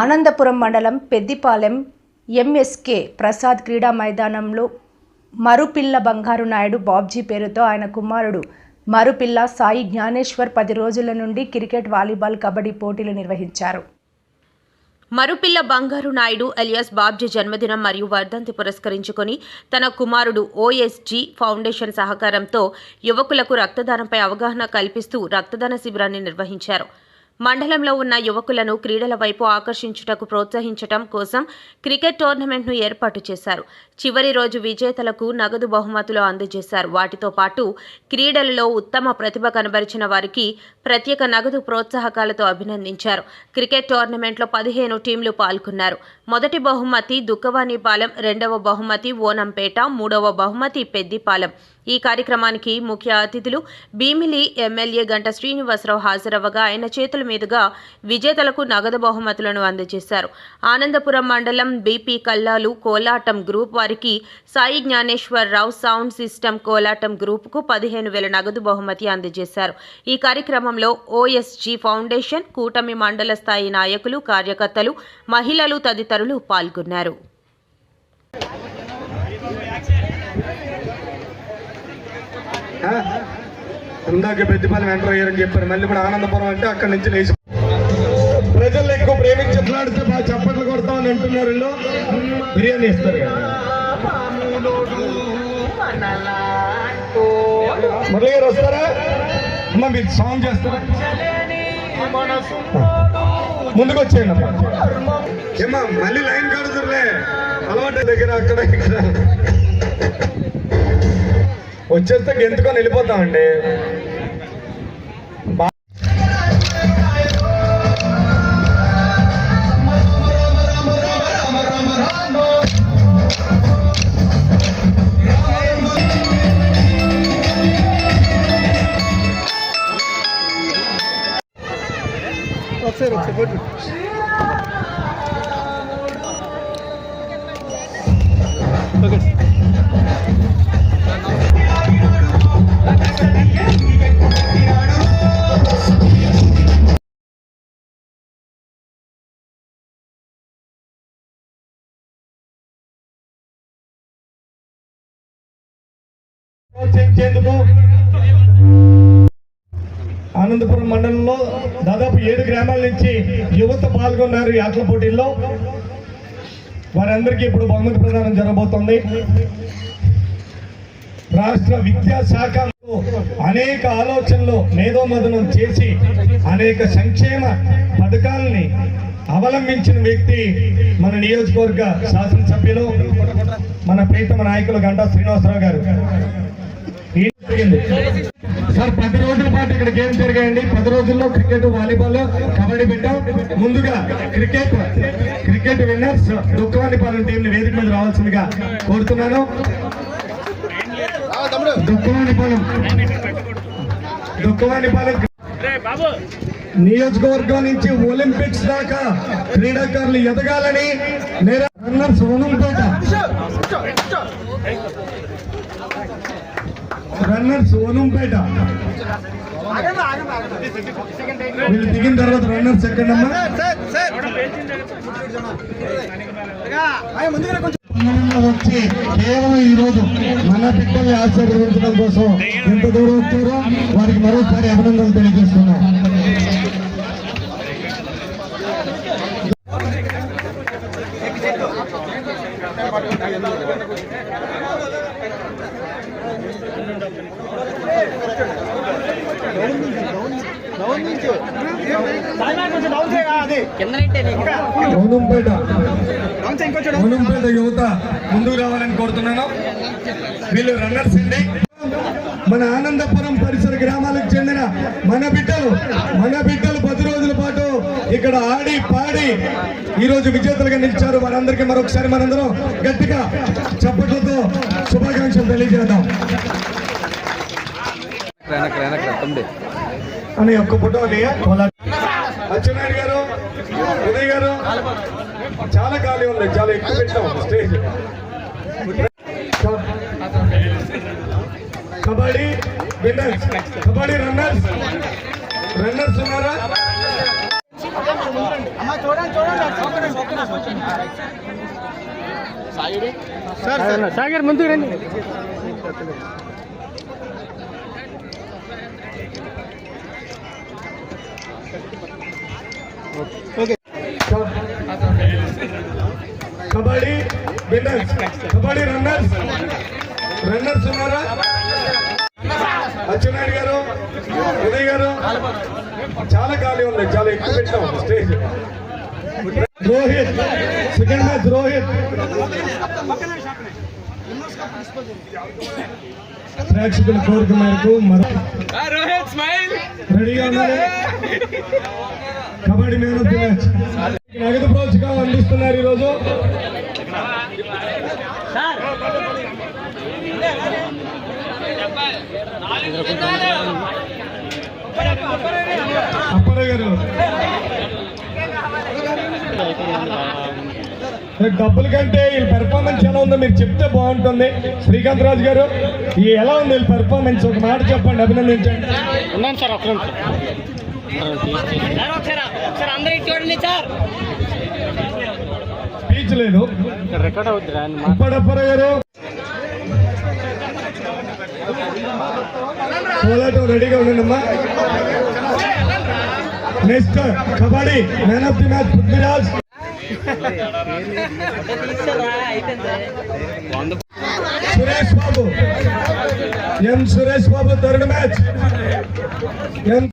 ఆనందపురం మండలం పెద్దిపాలెం ఎంఎస్కే ప్రసాద్ క్రీడా మైదానంలో మరుపిల్ల బంగారు నాయుడు బాబ్జీ పేరుతో ఆయన కుమారుడు మరుపిల్ల సాయి జ్ఞానేశ్వర్ పది రోజుల నుండి క్రికెట్ వాలీబాల్ కబడ్డీ పోటీలు నిర్వహించారు. మరుపిల్ల బంగారు నాయుడు ఎలియాస్ బాబ్జీ జన్మదినం మరియు వర్ధంతి పురస్కరించుకొని తన కుమారుడు ఓఎస్జీ ఫౌండేషన్ సహకారంతో యువకులకు రక్తదానంపై అవగాహన కల్పిస్తూ రక్తదాన శిబిరాన్ని నిర్వహించారు. మండలంలో ఉన్న యువకులను క్రీడల వైపు ఆకర్షించుటకు ప్రోత్సహించటం కోసం క్రికెట్ టోర్నమెంట్ను ఏర్పాటు చేశారు. చివరి రోజు విజేతలకు నగదు బహుమతులు అందజేశారు. వాటితో పాటు క్రీడలలో ఉత్తమ ప్రతిభ కనబరిచిన వారికి ప్రత్యేక నగదు ప్రోత్సాహకాలతో అభినందించారు. క్రికెట్ టోర్నమెంట్లో పదిహేను టీంలు పాల్గొన్నారు. మొదటి బహుమతి దుక్కవాణిపాలెం రెండవ బహుమతి ఓనంపేట మూడవ బహుమతి పెద్దిపాలెం. ఈ కార్యక్రమానికి ముఖ్య అతిథులు భీమిలి ఎమ్మెల్యే గంట శ్రీనివాసరావు హాజరవ్వగా ఆయన చేతుల మీదుగా విజేతలకు నగదు బహుమతులను అందజేశారు. ఆనందపురం మండలం బీపీ కల్లాలు కోలాటం గ్రూప్ వారికి సాయి జ్ఞానేశ్వరరావు సౌండ్ సిస్టమ్ కోలాటం గ్రూపుకు పదిహేను వేల నగదు బహుమతి అందజేశారు. ఈ కార్యక్రమంలో ఓఎస్జీ ఫౌండేషన్ కూటమి మండల స్థాయి నాయకులు కార్యకర్తలు మహిళలు తదితరులు పాల్గొన్నారు. ఇందాక పెద్దపాలెం ఎంటర్ అయ్యారని చెప్పారు. మళ్ళీ ఇప్పుడు ఆనందపురం అంటే అక్కడి నుంచి లేచి ప్రజలు ఎక్కువ ప్రేమించట్లాడితే బాగా చప్పట్లు కొడతామని అంటున్నారు వీళ్ళు. బిర్యానీ ఇస్తారు కదా. మురళి గారు వస్తారా? అమ్మ మీరు సాంగ్ చేస్తారా? ముందుకు వచ్చేయండి అమ్మా. ఏమ్మా మళ్ళీ లైన్ కడుతుర్లే అలవాటు దగ్గర అక్కడ ఇక్కడ. వచ్చేస్తే గెంతుకొని వెళ్ళిపోతామండి. ఒకసారి బా- ప్రోత్సహించేందుకు ఆనందపురం మండలంలో దాదాపు ఏడు గ్రామాల నుంచి యువత పాల్గొన్నారు ఈ ఆటల పోటీల్లో. వారందరికీ ఇప్పుడు బహుమతి ప్రదానం జరగబోతోంది. రాష్ట్ర విద్యాశాఖ అనేక ఆలోచనలు మేధోమదనం చేసి అనేక సంక్షేమ పథకాలని అవలంబించిన వ్యక్తి మన నియోజకవర్గ శాసనసభ్యులు మన ప్రీతమ నాయకులు గంటా శ్రీనివాసరావు గారు. సార్ పది రోజుల పాటు ఇక్కడ గేమ్ జరిగాయండి. పది రోజుల్లో క్రికెట్ వాలీబాల్ కబడ్డీ పెట్టాం. ముందుగా cricket cricket winners Dukhavanipalem team ని వేదిక మీద రావాల్సిందిగా కోరుతున్నాను. దుఃఖవాణిపాలెం దుఃఖవాణిపాలెం నియోజకవర్గం నుంచి ఒలింపిక్స్ దాకా క్రీడాకారులు ఎదగాలని నేరా రన్నర్స్ వనంపేట రన్నర్ సోనంపేట. వీళ్ళు దిగిన తర్వాత రన్నర్ సెకండ్ అమ్మా. వచ్చి కేవలం ఈ రోజు మన బిడ్డల్ని ఆశీర్వదించడం కోసం ఎంత దూరం వచ్చారో. వారికి మరోసారి అభినందనలు తెలియజేస్తున్నాం. మౌనంపేట. మౌనంపేట యువత ముందుకు రావాలని కోరుతున్నాను. వీళ్ళు రన్నర్స్ అండి. మన ఆనందపురం పరిసర గ్రామాలకు చెందిన మన బిడ్డలు మన బిడ్డలు పది రోజుల పాటు ఇక్కడ ఆడి పాడి ఈ రోజు విజేతలుగా నిలిచారు. వారందరికీ మరొకసారి మనందరం గట్టిగా చప్పట్లతో శుభాకాంక్షలు తెలియజేద్దాం. అని ఒక్క ఫోటో అచ్చెన్నాయుడు గారు ఉదయ్ గారు చాలా ఖాళీ ఉన్నాయి చాలా ఎక్కువ పెట్టాం stage. Kabaddi winners kabaddi runners runners ఉన్నారా? సాగర్ ముందు రండి. Kabaddi winners. Kabaddi runners. Runners ఉన్నారా? అచ్చెన్నాయుడు గారు ఉదయ్ గారు. చాలా ఖాళీ ఉంది చాలా ఎక్కువ పెట్టాం. Stage. Rohit second match Rohit. ప్రేక్షకుల కోరిక మేరకు మరో రెడీగా ఉన్నారు? Kabaddi man of the match నగదు ప్రోత్సాహం అందిస్తున్నారు ఈరోజు. గారు. డబ్బుల కంటే వీళ్ళ పెర్ఫార్మెన్స్ ఎలా ఉందో మీరు చెప్తే బాగుంటుంది. శ్రీకాంత్ రాజు గారు ఎలా ఉంది వీళ్ళ పెర్ఫార్మెన్స్ ఒక మాట చెప్పండి అభినందించండి. ఉన్నాను సార్ స్పీచ్ లేదు. రికార్డ్ అవుతుంది అని పోలాటం రెడీగా ఉండండి next kabaddi man of the match Prithviraj. Suresh Babu. M Suresh Babu third match M